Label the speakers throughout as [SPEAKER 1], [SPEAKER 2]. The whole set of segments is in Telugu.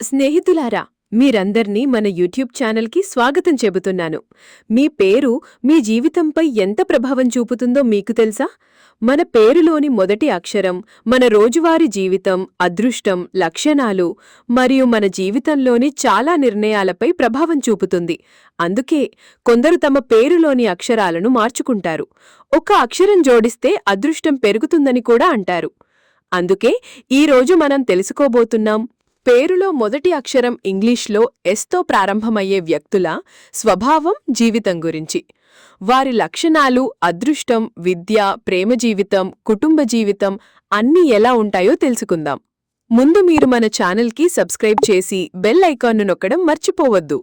[SPEAKER 1] స్నేహితులారా మీరందర్నీ మన యూట్యూబ్ ఛానల్కి స్వాగతం చెబుతున్నాను. మీ పేరు మీ జీవితంపై ఎంత ప్రభావం చూపుతుందో మీకు తెలుసా? మన పేరులోని మొదటి అక్షరం మన రోజువారీ జీవితం అదృష్టం లక్షణాలు మరియు మన జీవితంలోని చాలా నిర్ణయాలపై ప్రభావం చూపుతుంది. అందుకే కొందరు తమ పేరులోని అక్షరాలను మార్చుకుంటారు. ఒక అక్షరం జోడిస్తే అదృష్టం పెరుగుతుందని కూడా అంటారు. అందుకే ఈరోజు మనం తెలుసుకోబోతున్నాం పేరులో మొదటి అక్షరం ఇంగ్లీష్లో ఎస్తో ప్రారంభమయ్యే వ్యక్తుల స్వభావం జీవితం గురించి. వారి లక్షణాలు అదృష్టం విద్య ప్రేమ జీవితం కుటుంబ జీవితం అన్నీ ఎలా ఉంటాయో తెలుసుకుందాం. ముందు మీరు మన ఛానల్కి సబ్స్క్రైబ్ చేసి బెల్ ఐకాన్ను నొక్కడం మర్చిపోవద్దు.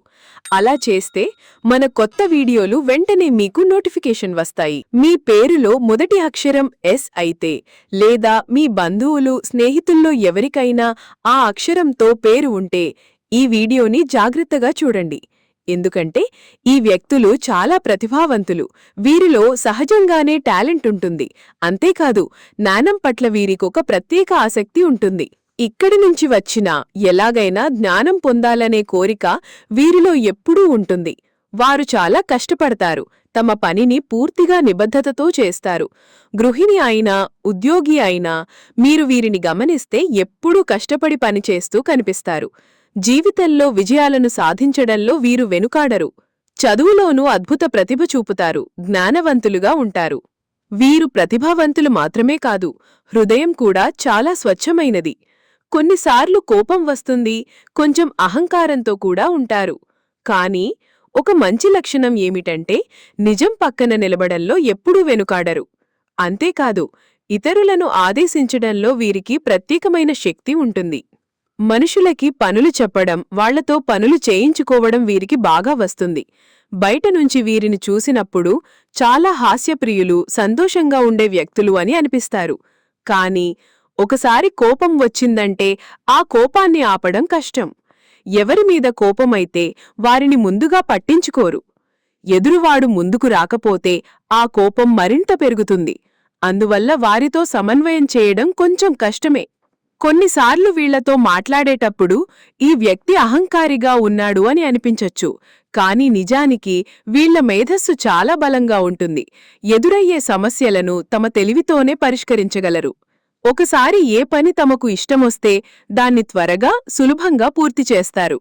[SPEAKER 1] అలా చేస్తే మన కొత్త వీడియోలు వెంటనే మీకు నోటిఫికేషన్ వస్తాయి. మీ పేరులో మొదటి అక్షరం ఎస్ అయితే లేదా మీ బంధువులు స్నేహితుల్లో ఎవరికైనా ఆ అక్షరంతో పేరు ఉంటే ఈ వీడియోని జాగ్రత్తగా చూడండి. ఎందుకంటే ఈ వ్యక్తులు చాలా ప్రతిభావంతులు. వీరిలో సహజంగానే టాలెంట్ ఉంటుంది. అంతేకాదు నానం పట్ల వీరికొక ప్రత్యేక ఆసక్తి ఉంటుంది. ఇక్కడి నుంచి వచ్చిన ఎలాగైనా జ్ఞానం పొందాలనే కోరిక వీరిలో ఎప్పుడూ ఉంటుంది. వారు చాలా కష్టపడతారు. తమ పనిని పూర్తిగా నిబద్ధతతో చేస్తారు. గృహిణి అయినా ఉద్యోగి అయినా మీరు వీరిని గమనిస్తే ఎప్పుడూ కష్టపడి పనిచేస్తూ కనిపిస్తారు. జీవితంలో విజయాలను సాధించడంలో వీరు వెనుకాడరు. చదువులోనూ అద్భుత ప్రతిభ చూపుతారు. జ్ఞానవంతులుగా ఉంటారు. వీరు ప్రతిభావంతులు మాత్రమే కాదు హృదయం కూడా చాలా స్వచ్ఛమైనది. కొన్నిసార్లు కోపం వస్తుంది కొంచెం అహంకారంతో కూడా ఉంటారు. కాని ఒక మంచి లక్షణం ఏమిటంటే నిజం పక్కన నిలబడంలో ఎప్పుడూ వెనుకాడరు. అంతేకాదు ఇతరులను ఆదేశించడంలో వీరికి ప్రత్యేకమైన శక్తి ఉంటుంది. మనుషులకి పనులు చెప్పడం వాళ్ళతో పనులు చేయించుకోవడం వీరికి బాగా వస్తుంది. బయట నుంచి వీరిని చూసినప్పుడు చాలా హాస్యప్రియులు సంతోషంగా ఉండే వ్యక్తులు అని అనిపిస్తారు. కాని ఒకసారి కోపం వచ్చిందంటే ఆ కోపాన్ని ఆపడం కష్టం. ఎవరి మీద కోపమైతే వారిని ముందుగా పట్టించుకోరు. ఎదురువాడు ముందుకు రాకపోతే ఆ కోపం మరింత పెరుగుతుంది. అందువల్ల వారితో సమన్వయం చేయడం కొంచెం కష్టమే. కొన్నిసార్లు వీళ్ళతో మాట్లాడేటప్పుడు ఈ వ్యక్తి అహంకారిగా ఉన్నాడు అని అనిపించొచ్చు. కాని నిజానికి వీళ్ళ మేధస్సు చాలా బలంగా ఉంటుంది. ఎదురయ్యే సమస్యలను తమ తెలివితోనే పరిష్కరించగలరు. ఒకసారి ఏ పని తమకు ఇష్టమొస్తే దాన్ని త్వరగా సులభంగా పూర్తి చేస్తారు.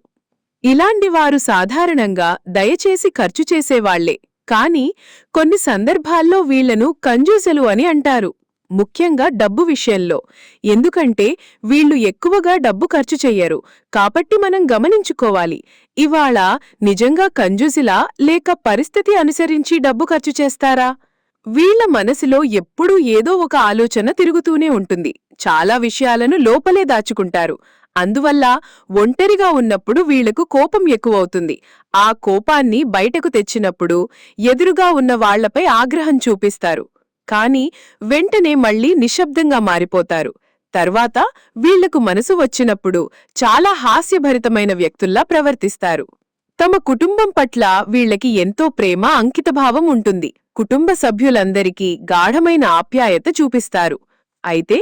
[SPEAKER 1] ఇలాంటివారు సాధారణంగా దయచేసి ఖర్చు చేసేవాళ్ళే. కాని కొన్ని సందర్భాల్లో వీళ్ళను కంజూసెలు అని అంటారు. ముఖ్యంగా డబ్బు విషయంలో. ఎందుకంటే వీళ్ళు ఎక్కువగా డబ్బు ఖర్చు చెయ్యరు. కాబట్టి మనం గమనించుకోవాలి. ఇవాళ నిజంగా కంజూసిలా లేక పరిస్థితి అనుసరించి డబ్బు ఖర్చు చేస్తారా? వీళ్ళ మనసులో ఎప్పుడూ ఏదో ఒక ఆలోచన తిరుగుతూనే ఉంటుంది. చాలా విషయాలను లోపలే దాచుకుంటారు. అందువల్ల ఒంటరిగా ఉన్నప్పుడు వీళ్ళకు కోపం ఎక్కువవుతుంది. ఆ కోపాన్ని బయటకు తెచ్చినప్పుడు ఎదురుగా ఉన్న వాళ్ళపై ఆగ్రహం చూపిస్తారు. కాని వెంటనే మళ్ళీ నిశ్శబ్దంగా మారిపోతారు. తర్వాత వీళ్ళకు మనసు వచ్చినప్పుడు చాలా హాస్యభరితమైన వ్యక్తుల్లా ప్రవర్తిస్తారు. తమ కుటుంబం పట్ల వీళ్ళకి ఎంతో ప్రేమ అంకితభావం ఉంటుంది. కుటుంబ సభ్యులందరికీ గాఢమైన ఆప్యాయత చూపిస్తారు. అయితే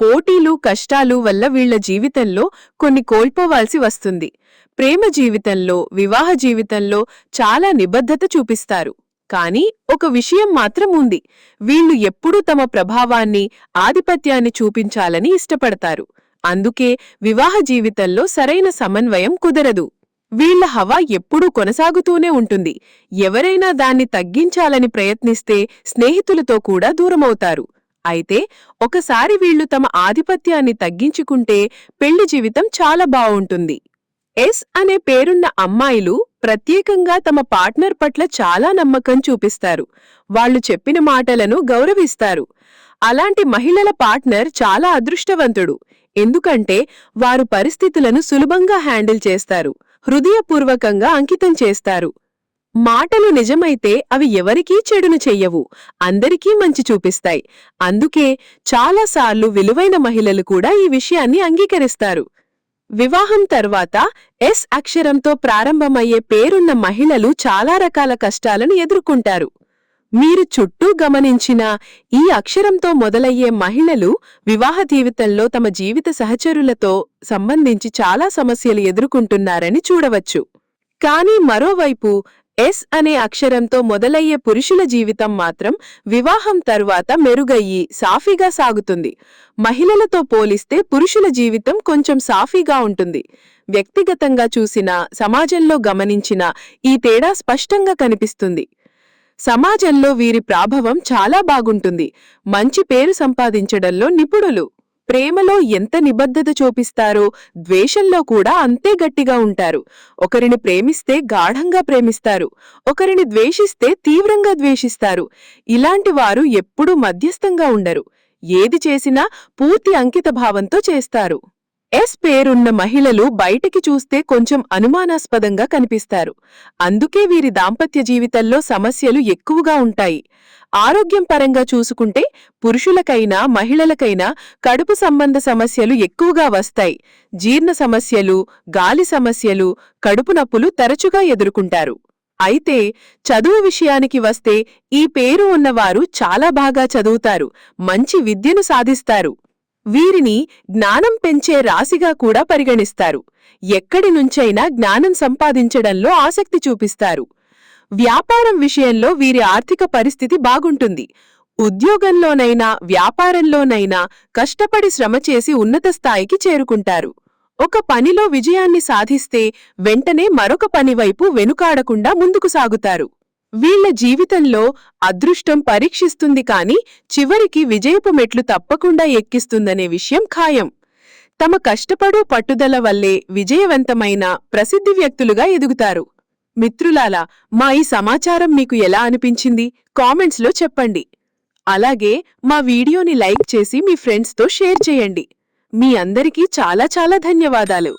[SPEAKER 1] పోటీలు కష్టాలు వల్ల వీళ్ళ జీవితంలో కొన్ని కోల్పోవాల్సి వస్తుంది. ప్రేమ జీవితంలో వివాహ జీవితంలో చాలా నిబద్ధత చూపిస్తారు. కానీ ఒక విషయం మాత్రం ఉంది. వీళ్ళు ఎప్పుడూ తమ ప్రభావాన్ని ఆధిపత్యాన్ని చూపించాలని ఇష్టపడతారు. అందుకే వివాహ జీవితంలో సరైన సమన్వయం కుదరదు. వీళ్ళ హవా ఎప్పుడూ కొనసాగుతూనే ఉంటుంది. ఎవరైనా దాన్ని తగ్గించాలని ప్రయత్నిస్తే స్నేహితులతో కూడా దూరమవుతారు. అయితే ఒకసారి వీళ్ళు తమ ఆధిపత్యాన్ని తగ్గించుకుంటే పెళ్ళి జీవితం చాలా బావుంటుంది ఎస్ అనే పేరున్న అమ్మాయిలు ప్రత్యేకంగా తమ పార్ట్నర్ పట్ల చాలా నమ్మకం చూపిస్తారు. వాళ్ళు చెప్పిన మాటలను గౌరవిస్తారు. అలాంటి మహిళల పార్ట్నర్ చాలా అదృష్టవంతుడు. ఎందుకంటే వారు పరిస్థితులను సులభంగా హ్యాండిల్ చేస్తారు హృదయపూర్వకంగా అంకితం చేస్తారు. మాటలు నిజమైతే అవి ఎవరికీ చెడును చెయ్యవు అందరికీ మంచి చూపిస్తాయి. అందుకే చాలాసార్లు విలువైన మహిళలు కూడా ఈ విషయాన్ని అంగీకరిస్తారు. వివాహం తర్వాత ఎస్ అక్షరంతో ప్రారంభమయ్యే పేరున్న మహిళలు చాలా రకాల కష్టాలను ఎదుర్కొంటారు. మీరు చుట్టూ గమనించిన ఈ అక్షరంతో మొదలయ్యే మహిళలు వివాహ జీవితంలో తమ జీవిత సహచరులతో సంబంధించి చాలా సమస్యలు ఎదుర్కొంటున్నారని చూడవచ్చు. కానీ మరోవైపు ఎస్ అనే అక్షరంతో మొదలయ్యే పురుషుల జీవితం మాత్రం వివాహం తరువాత మెరుగయ్యి సాఫీగా సాగుతుంది. మహిళలతో పోలిస్తే పురుషుల జీవితం కొంచెం సాఫీగా ఉంటుంది. వ్యక్తిగతంగా చూసినా సమాజంలో గమనించిన ఈ తేడా స్పష్టంగా కనిపిస్తుంది. సమాజంలో వీరి ప్రాభవం చాలా బాగుంటుంది. మంచి పేరు సంపాదించడంలో నిపుణులు. ప్రేమలో ఎంత నిబద్ధత చూపిస్తారో ద్వేషంలో కూడా అంతే గట్టిగా ఉంటారు. ఒకరిని ప్రేమిస్తే గాఢంగా ప్రేమిస్తారు. ఒకరిని ద్వేషిస్తే తీవ్రంగా ద్వేషిస్తారు. ఇలాంటి వారు ఎప్పుడూ మధ్యస్థంగా ఉండరు. ఏది చేసినా పూర్తి అంకిత భావంతో చేస్తారు. ఎస్ పేరున్న మహిళలు బయటికి చూస్తే కొంచెం అనుమానాస్పదంగా కనిపిస్తారు. అందుకే వీరి దాంపత్య జీవితంలో సమస్యలు ఎక్కువగా ఉంటాయి. ఆరోగ్యం పరంగా చూసుకుంటే పురుషులకైనా మహిళలకైనా కడుపు సంబంధ సమస్యలు ఎక్కువగా వస్తాయి. జీర్ణ సమస్యలు గాలి సమస్యలు కడుపు నొప్పులు తరచుగా ఎదుర్కొంటారు. అయితే చదువు విషయానికి వస్తే ఈ పేరు ఉన్నవారు చాలా బాగా చదువుతారు మంచి విద్యను సాధిస్తారు. వీరిని జ్ఞానం పెంచే రాశిగా కూడా పరిగణిస్తారు. ఎక్కడి నుంచైనా జ్ఞానం సంపాదించడంలో ఆసక్తి చూపిస్తారు. వ్యాపారం విషయంలో వీరి ఆర్థిక పరిస్థితి బాగుంటుంది. ఉద్యోగంలోనైనా వ్యాపారంలోనైనా కష్టపడి శ్రమ చేసి ఉన్నత స్థాయికి చేరుకుంటారు. ఒక పనిలో విజయాన్ని సాధిస్తే వెంటనే మరొక పనివైపు వెనుకాడకుండా ముందుకు సాగుతారు. వీళ్ళ జీవితంలో అదృష్టం పరీక్షిస్తుంది కాని చివరికి విజయపు మెట్లు తప్పకుండా ఎక్కిస్తుందనే విషయం ఖాయం. తమ కష్టపడు పట్టుదల వల్లే విజయవంతమైన ప్రసిద్ధి వ్యక్తులుగా ఎదుగుతారు. మిత్రులాలా మా ఈ సమాచారం మీకు ఎలా అనిపించింది? కామెంట్స్లో చెప్పండి. అలాగే మా వీడియోని లైక్ చేసి మీ ఫ్రెండ్స్తో షేర్ చేయండి. మీ అందరికీ చాలా చాలా ధన్యవాదాలు.